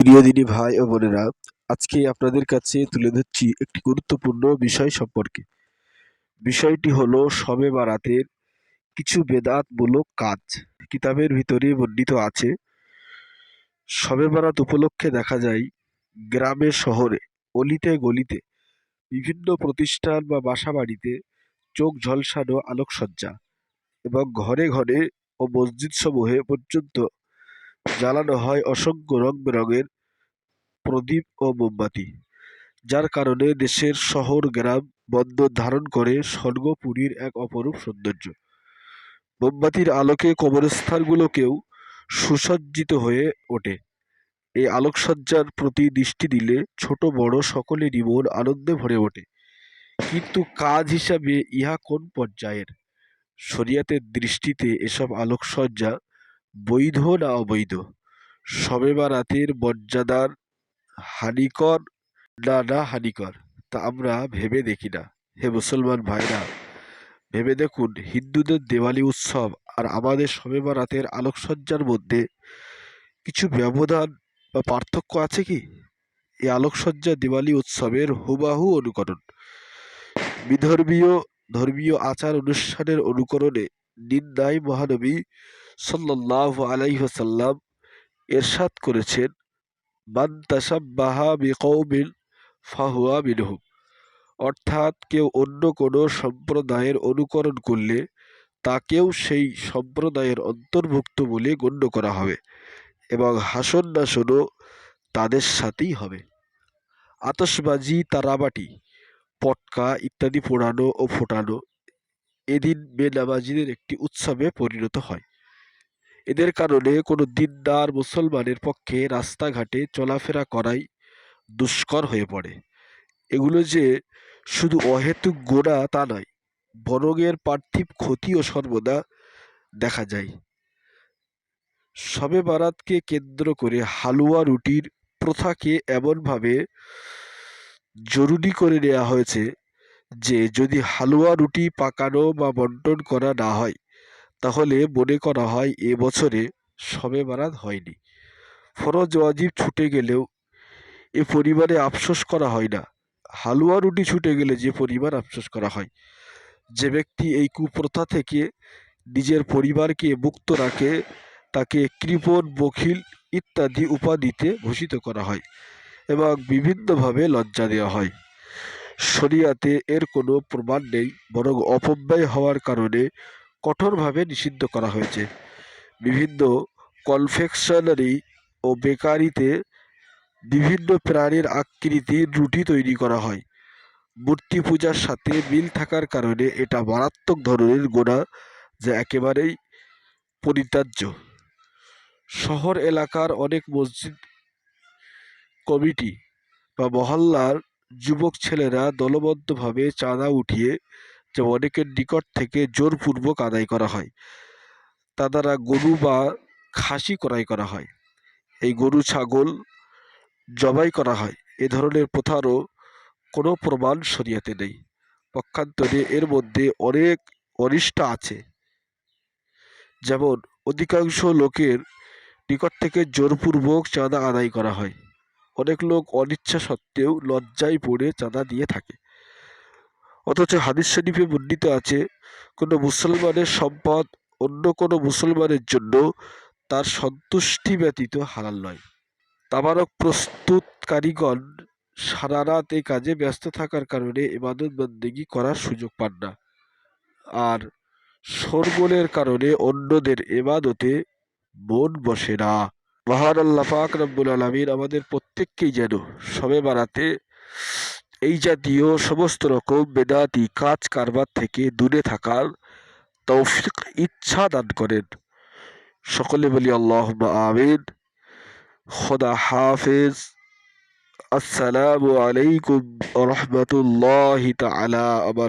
প্রিয় দিনী ভাই ও বোনেরা, আজকে আপনাদের কাছে তুলে ধরছি একটি গুরুত্বপূর্ণ বিষয় সম্পর্কে। বিষয়টি হলো শবে বারাতের কিছু বেদাতমূলক কাজ। কিতাবের ভিতরে বর্ণিত আছে শবে বারাত উপলক্ষে দেখা যায়, গ্রামে, শহরে, অলিতে, গলিতে, বিভিন্ন প্রতিষ্ঠান বা বাসা বাড়িতে চোখ ঝলসানো আলোকসজ্জা এবং ঘরে ঘরে ও মসজিদ সমূহে পর্যন্ত জ্বালানো হয় অসংখ্য রং বেরঙের প্রদীপ ও মোমবাতি, যার কারণে দেশের শহর, গ্রাম, বন্দর ধারণ করে স্বর্গপুরীর এক অপরূপ সৌন্দর্য। মোমবাতির আলোকে কবরস্থানগুলোকেও সুসজ্জিত হয়ে ওঠে। এই আলোকসজ্জার প্রতি দৃষ্টি দিলে ছোট, বড় সকলেরই মন আনন্দে ভরে ওঠে। কিন্তু কাজ হিসাবে ইহা কোন পর্যায়ের? শরিয়াতের দৃষ্টিতে এসব আলোকসজ্জা বৈধ না অবৈধ? শবে বারাতের মর্যাদার হানিকর? না না, হানিকর। তা আমরা ভেবে দেখি না। হে মুসলমান ভাইরা, ভেবে দেখুন, হিন্দুদের দেওয়ালি উৎসব আর আমাদের শবে বারাতের আলোকসজ্জার মধ্যে কিছু ব্যবধান বা পার্থক্য আছে কি? এই আলোকসজ্জা দিওয়ালি উৎসবের হুবাহু অনুকরণ। বিধর্মীয়, ধর্মীয় আচার অনুষ্ঠানের অনুকরণে নিন্দায় মহানবী সাল্লাহ আলাইহসাল্লাম এরশাদ করেছেন, মান ফাহুয়া মিনহুম অর্থাৎ কেউ অন্য কোনো সম্প্রদায়ের অনুকরণ করলে তাকেও সেই সম্প্রদায়ের অন্তর্ভুক্ত বলে গণ্য করা হবে এবং হাসন নাসনও তাদের সাথেই হবে। আতসবাজি তারাবাটি, পটকা ইত্যাদি পোড়ানো ও ফোটানো এদিন বেনামাজিদের একটি উৎসবে পরিণত হয়। এদের কারণে কোনো দিনদার মুসলমানের পক্ষে রাস্তাঘাটে চলাফেরা করাই দুষ্কর হয়ে পড়ে। এগুলো যে শুধু অহেতুক গোড়া তা নয়, বরং এর পার্থিব ক্ষতিও সর্বদা দেখা যায়। শবে বারাতকে কেন্দ্র করে হালুয়া রুটির প্রথাকে এমনভাবে জরুরি করে নেওয়া হয়েছে যে, যদি হালুয়া রুটি পাকানো বা বন্টন করা না হয় তাহলে মনে করা হয় এ বছরে শবে বারাত হয়নি। ফরজ ওয়াজিব ছুটে গেলেও এ পরিবারে আফসোস করা হয় না। হালুয়া রুটি ছুটে গেলে যে পরিবার আফসোস করা হয়। যে ব্যক্তি এই কুপ্রথা থেকে নিজের পরিবারকে মুক্ত রাখে, তাকে কৃপণ, বখিল ইত্যাদি উপাধিতে ভূষিত করা হয় এবং বিভিন্নভাবে লজ্জা দেওয়া হয়। শরিয়াতে এর কোনো প্রমাণ নেই, বরং অপব্যয় হওয়ার কারণে কঠোরভাবে নিষিদ্ধ করা হয়েছে। বিভিন্ন কনফেকশনারি ও বেকারিতে বিভিন্ন প্রাণীর আকৃতির রুটি তৈরি করা হয়। মূর্তি পূজার সাথে মিল থাকার কারণে এটা মারাত্মক ধরনের গোড়া যা একেবারেই পরিত্যাজ্য। শহর এলাকার অনেক মসজিদ কমিটি বা মহল্লার যুবক ছেলেরা দলবদ্ধভাবে চাঁদা উঠিয়ে যা অনেকের নিকট থেকে জোরপূর্বক আদায় করা হয়। তা দ্বারা গরু বা খাসি ক্রয় করা হয়। এই গরু, ছাগল জবাই করা হয়। এ ধরনের প্রথারও কোনো প্রমাণ শরিয়াতে নেই। পক্ষান্তরে এর মধ্যে অনেক অনিষ্ট আছে। যেমন, অধিকাংশ লোকের নিকট থেকে জোরপূর্বক চাঁদা আদায় করা হয়। অনেক লোক অনিচ্ছা সত্ত্বেও লজ্জায় পড়ে চাঁদা দিয়ে থাকে। অথচ হাদিস শরীফে বর্ণিত আছে, কোনো মুসলমানের সম্পদ অন্য কোনো মুসলমানের জন্য তার সন্তুষ্টি ব্যতীত হালাল নয়। তাবারক প্রস্তুতকারীগণ সারা রাত এই কাজে ব্যস্ত থাকার কারণে ইবাদত বন্দেগি করার সুযোগ পান না। আর শোরগোলের কারণে অন্যদের এবাদতে মন বসে না। মহান আল্লাহ পাক রব্বুল আলমিন আমাদের প্রত্যেককেই যেন সবে বাড়াতে এই জাতীয় সমস্ত রকম বেদাতি কাজ কারবার থেকে দূরে থাকার তৌফিক, ইচ্ছা দান করেন। সকলে বলি আল্লাহ আমিন। খোদা হাফেজ। আসসালামু আলাইকুম রহমতুল্লাহ তালা আবার